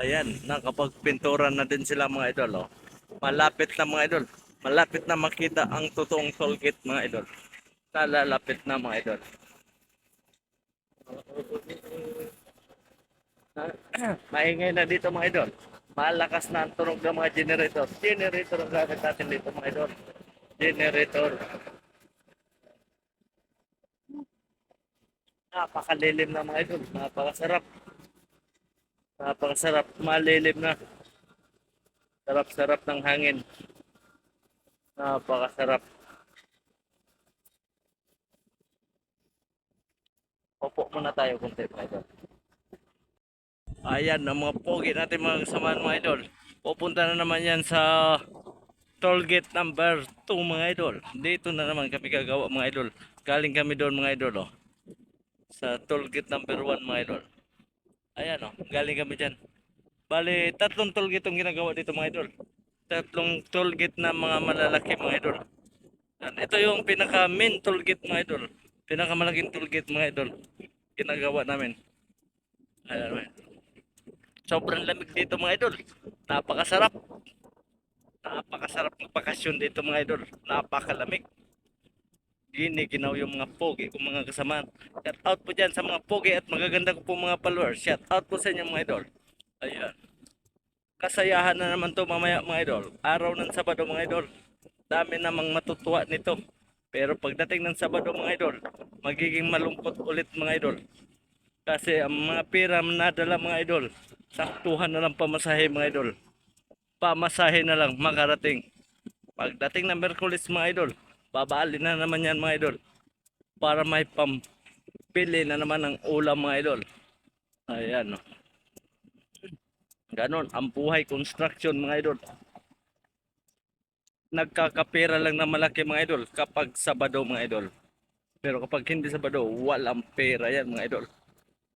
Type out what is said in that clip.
Ayan, nakapagpinturan na din sila mga idol. Oh. Malapit na mga idol. Malapit na makita ang totoong toll gate mga idol. Nalalapit na mga idol. Maingay na dito mga idol. Malakas na ang tunog ng mga generator. Generator ang gamit natin dito mga idol. Generator. Napakalilim na mga idol. Napakasarap. Napakasarap. Malilim na. Sarap-sarap ng hangin. Napakasarap. Opo muna tayo kunti mga idol. Ayan, ang mga pogi natin mga kasamahan mga idol. Pupunta na naman yan sa toll gate number 2 mga idol. Dito na naman kami gagawa mga idol. Galing kami doon mga idol. Oh. Sa toll gate number 1 mga idol. Ayan oh, galing kami dyan. Bali, tatlong toll gate ang ginagawa dito mga idol. Tatlong toll gate na mga malalaki mga idol. At ito yung pinaka main toll gate mga idol. Pinakamalaking toll gate mga idol. Ginagawa namin. Ayan mga. Sobrang lamig dito mga idol. Napakasarap. Napakasarap magpakasyon dito mga idol. Napakalamig. Giniginaw yung mga pogi kung mga kasamaan. Shout out po dyan sa mga pogi at magaganda ko po mga followers. Shout out po sa inyo mga idol. Ayan. Kasayahan na naman to mamaya mga idol. Araw ng Sabado mga idol. Dami namang matutuwa nito. Pero pagdating ng Sabado mga idol, magiging malungkot ulit mga idol. Kasi ang mga pera nadala mga idol, saktuhan na lang pamasahe mga idol. Pamasahe na lang makarating. Pagdating ng Merkulis mga idol, babaalin na naman yan mga idol. Para may pampili na naman ng ulam mga idol. Ayan no. Ganon, ang buhay construction mga idol. Nagkakapera lang na malaki mga idol kapag Sabado mga idol. Pero kapag hindi Sabado, walang pera yan mga idol.